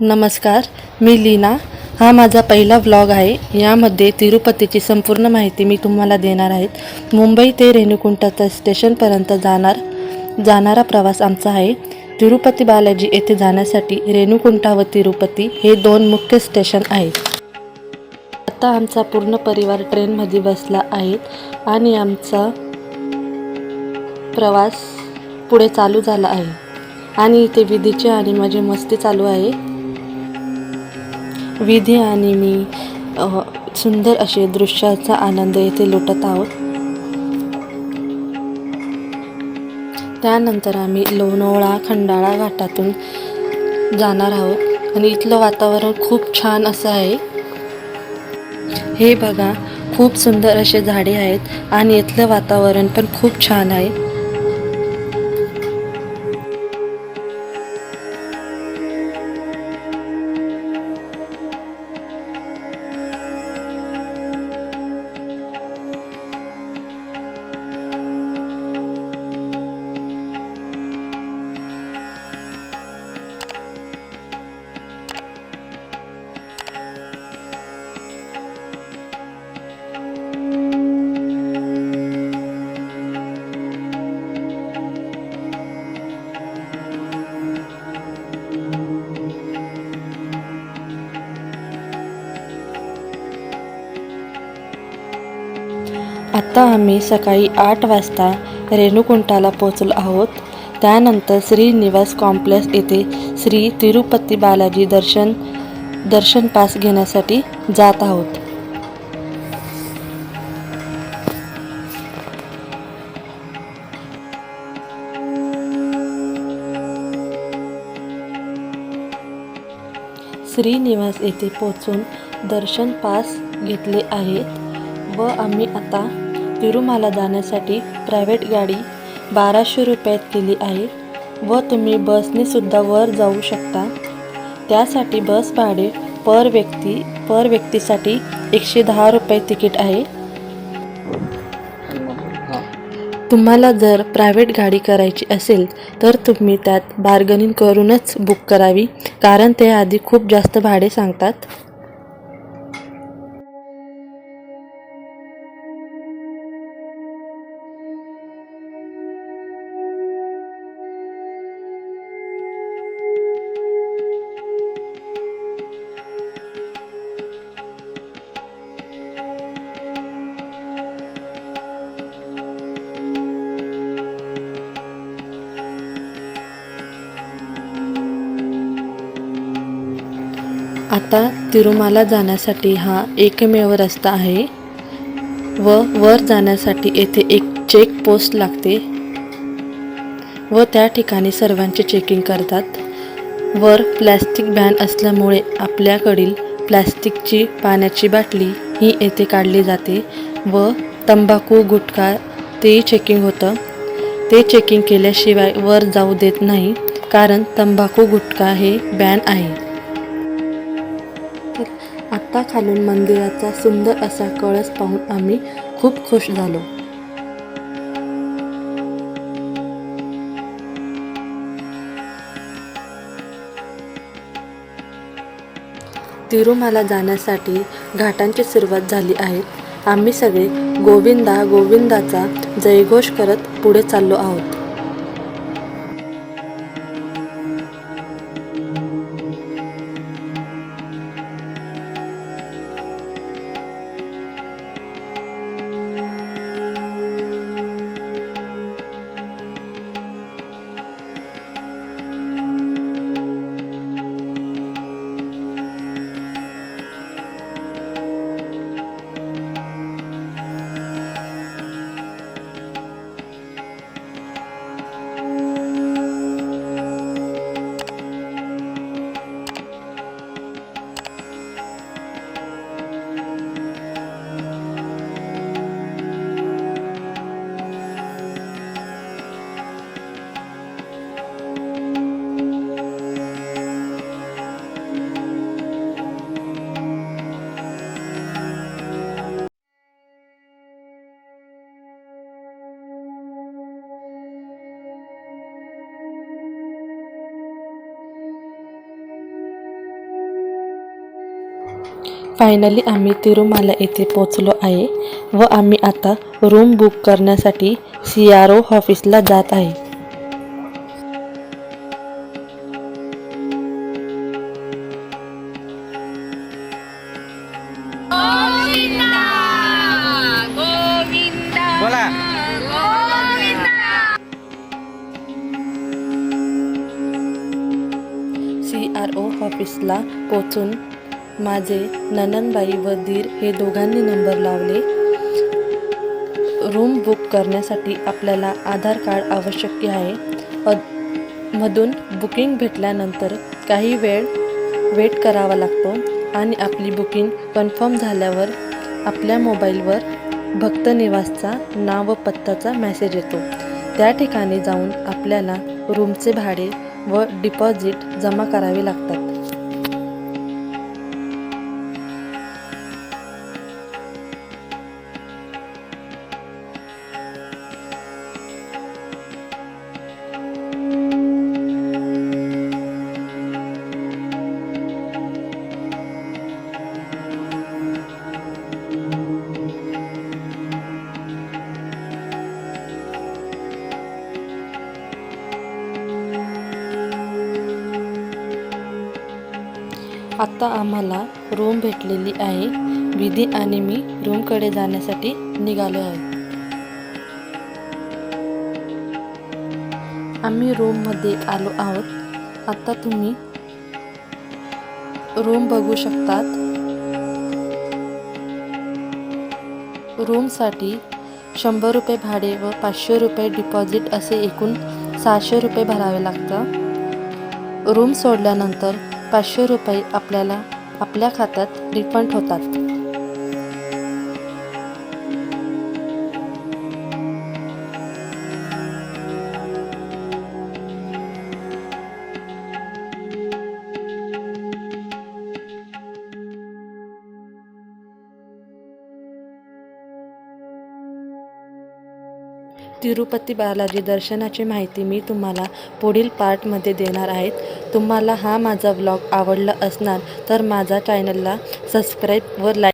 नमस्कार मी लीना. हा माझा पहिला व्लॉग आहे. यामध्ये तिरुपतीची संपूर्ण माहिती मी तुम्हाला देणार आहे. मुंबई ते रेणुकुंटाच्या स्टेशनपर्यंत जाणार जाणारा प्रवास आमचा आहे. तिरुपती बालाजी येथे जाण्यासाठी रेणुकुंटा व तिरुपती हे दोन मुख्य स्टेशन आहेत. आता आमचा पूर्ण परिवार ट्रेनमध्ये बसला आहे आणि आमचा प्रवास पुढे चालू झाला आहे. आणि इथे विधीची आणि माझी मस्ती चालू आहे. विधी आणि मी सुंदर असे दृश्याचा आनंद येथे लुटत आहोत. त्यानंतर आम्ही लोणावळा खंडाळा घाटातून जाणार आहोत आणि इथलं वातावरण खूप छान असं आहे. हे बघा खूप सुंदर असे झाडे आहेत आणि इथलं वातावरण पण खूप छान आहे. आता आम्ही सकाळी आठ वाजता रेणुकुंटाला पोचलो आहोत. त्यानंतर श्रीनिवास कॉम्प्लेक्स येथे श्री तिरुपती बालाजी दर्शन दर्शन पास घेण्यासाठी जात आहोत. श्रीनिवास येथे पोचून दर्शन पास घेतले आहेत व आम्ही आता तिरुमाला जाण्यासाठी प्रायव्हेट गाडी बाराशे रुपयात केली आहे व तुम्ही बसनेसुद्धा वर जाऊ शकता. त्यासाठी बस भाडे पर व्यक्ती पर व्यक्तीसाठी एकशे दहा रुपये तिकीट आहे. तुम्हाला जर प्रायव्हेट गाडी करायची असेल तर तुम्ही त्यात बार्गनिंग करूनच बुक करावी कारण ते आधी खूप जास्त भाडे सांगतात. आता तिरुमाला जाण्यासाठी हा एकमेव रस्ता आहे व वर जाण्यासाठी येथे एक चेक पोस्ट लागते व त्या ठिकाणी सर्वांचे चेकिंग करतात. वर प्लॅस्टिक बॅन असल्यामुळे आपल्याकडील प्लॅस्टिकची पाण्याची बाटली ही येथे काढली जाते व तंबाखू गुटखा तेही चेकिंग होतं. ते चेकिंग केल्याशिवाय वर जाऊ देत नाही कारण तंबाखू गुटखा हे बॅन आहे. आत्ता खालून मंदिराचा सुंदर असा कळस पाहून आम्ही खूप खुश झालो. तिरुमाला जाण्यासाठी घाटांची सुरुवात झाली आहे. आम्ही सगळे गोविंदा गोविंदाचा जयघोष करत पुढे चाललो आहोत. फायनली आम्ही तिरुमाला येथे पोचलो आहे व आम्ही आता रूम बुक करण्यासाठी सी आर ओ ऑफिसला जात आहे. गोविंदा! गोविंदा! बोला. गोविंदा! सी आर ओ ऑफिसला पोचून माझे ननंदबाई व धीर हे दोघांनी नंबर लावले. रूम बुक करण्यासाठी आपल्याला आधार कार्ड आवश्यक आहे. अद मधून बुकिंग भेटल्यानंतर काही वेळ वेट करावा लागतो आणि आपली बुकिंग कन्फर्म झाल्यावर आपल्या मोबाईलवर भक्त निवासचा नाव व पत्ताचा मेसेज येतो. त्या ठिकाणी जाऊन आपल्याला रूमचे भाडे व डिपॉझिट जमा करावे लागतात. आत्ता आम्हाला रूम भेटलेली आहे. विधी आणि मी रूमकडे जाण्यासाठी निघालो आहे आम्ही रूममध्ये आलो आहोत. आत्ता तुम्ही रूम बघू शकतात. रूमसाठी शंभर रुपये भाडे व पाचशे रुपये डिपॉझिट असे एकूण सहाशे रुपये भरावे लागतं रूम सोडल्यानंतर पाचशे रुपये आपल्याला आपल्या खात्यात रिफंड होतात. तिरुपती बालाजी दर्शनाची माहिती मी तुम्हाला पुढील पार्टमध्ये देणार आहेत तुम्हाला हा माझा व्लॉग आवडला असणार तर माझा चॅनलला सबस्क्राईब व लाईक